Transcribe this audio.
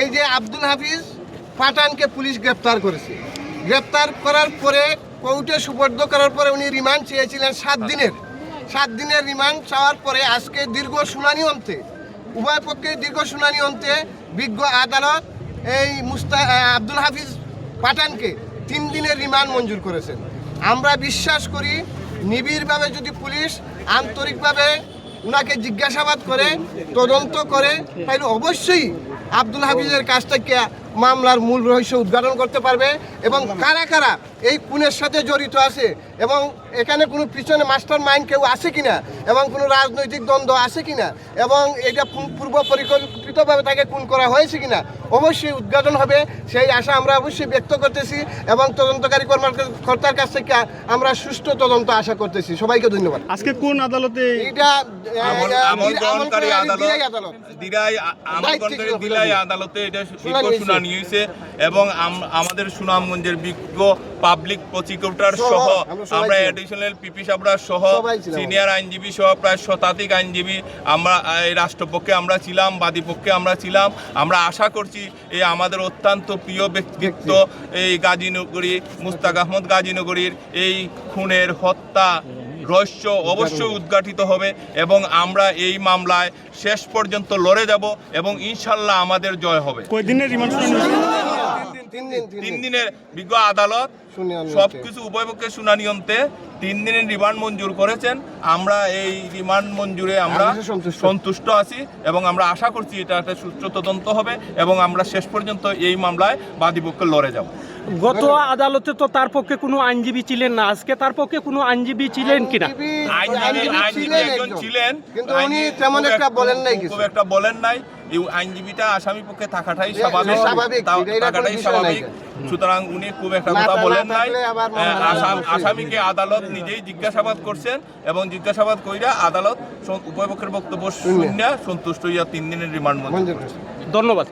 এই যে আব্দুল হাফিজ পাঠানকে পুলিশ গ্রেপ্তার করেছে। গ্রেপ্তার করার পরে কোর্টে সুপর্দ করার পরে উনি রিমান্ড চেয়েছিলেন সাত দিনের। সাত দিনের রিমান্ড চাওয়ার পরে আজকে দীর্ঘ শুনানি অন্তে উভয় পক্ষে দীর্ঘ শুনানি অন্তে বিজ্ঞ আদালত এই মুস্তা আব্দুল হাফিজ পাঠানকে তিন দিনের রিমান্ড মঞ্জুর করেছেন। আমরা বিশ্বাস করি নিবিড়ভাবে যদি পুলিশ আন্তরিকভাবে উনাকে জিজ্ঞাসাবাদ করে তদন্ত করে তাহলে অবশ্যই আব্দুল হাফিজের কাজটা মামলার মূল রহস্য উদ্ঘাটন করতে পারবে এবং কারা কারা এই খুনের সাথে জড়িত আছে এবং এখানে কোনো পিছনে মাস্টার মাইন্ড কেউ আছে কিনা এবং কোনো রাজনৈতিক দ্বন্দ্ব আছে কিনা এবং এটা পূর্ব পরিকল্পিতভাবে তাকে খুন করা হয়েছে কিনা অবশ্যই উদ্ঘাটন হবে। সেই আশা আমরা অবশ্যই ব্যক্ত করতেছি এবং তদন্তকারী কর্মকর্তা- কর্তার কাছ থেকে আমরা সুষ্ঠু তদন্ত আশা করতেছি। সবাইকে ধন্যবাদ। আজকে কোন আদালতে এটা আমল আমল আদালত আদালত। দিরাই আ- আমল দায়িত্ব গ্রহণকারী ছিল দিলাই আদালতে এটা শুনানি হয়েছে এবং আমাদের সুনামগঞ্জের বিজ্ঞ পাবলিক প্রসিকিউটর সহ, আমরা অ্যাডিশনাল পিপি সাবরা সহ সিনিয়র আইনজীবী সহ প্রায় শতাধিক আইনজীবী আমরা এই রাষ্ট্রপক্ষে আমরা ছিলাম বাদীপক্ষে আমরা ছিলাম। আমরা আশা করছি এই আমাদের অত্যন্ত প্রিয় ব্যক্তিত্ব এই গাজীনগরী মুস্তাক আহমদ গাজীনগরীর এই খুনের হত্যা রহস্য অবশ্যই উদ্ঘাটিত হবে এবং আমরা এই মামলায় শেষ পর্যন্ত লড়ে যাব এবং ইনশাল্লাহ আমাদের জয় হবে? তিন দিন তিন তিন দিন দিনের বিজ্ঞ আদালত সবকিছু সব হচ্ছে। কিছু উভয় পক্ষের শুনানি অন্তে তিন দিনের রিমান্ড মঞ্জুর করেছেন আমরা এই রিমান্ড মঞ্জুরে আমরা সন্তুষ্ট। সন্তুষ্ট আছি এবং আমরা আশা করছি এটা একটা সুষ্ঠু তদন্ত হবে এবং আমরা শেষ পর্যন্ত এই মামলায় বাদীপক্ষে লড়ে যাব গত আদালতে তো তার পক্ষে কোনো আইনজীবী ছিলেন না। আজকে তার পক্ষে কোনো আইনজীবী ছিলেন কিনা? ছিলেন একজন একজন। ছিলেন। কিন্তু উনি তেমন একটা বলেন নাই খুব কিছু। একটা বলেন নাই এই আইনজীবীটা আসামি পক্ষে থাকাটাই স্বাভাবিক। থাকাটাই স্বাভাবিক। সুতরাং উনি খুব একটা কথা বলেন নাই। হ্যাঁ, আসাম- আসামিকে আদালত নিজেই জিজ্ঞাসাবাদ করছেন এবং জিজ্ঞাসাবাদ কইরা আদালত উভয় পক্ষের বক্তব্য শূন্য। সন্তুষ্ট হইয়া তিন দিনের রিমান্ড মঞ্জুর ধন্যবাদ।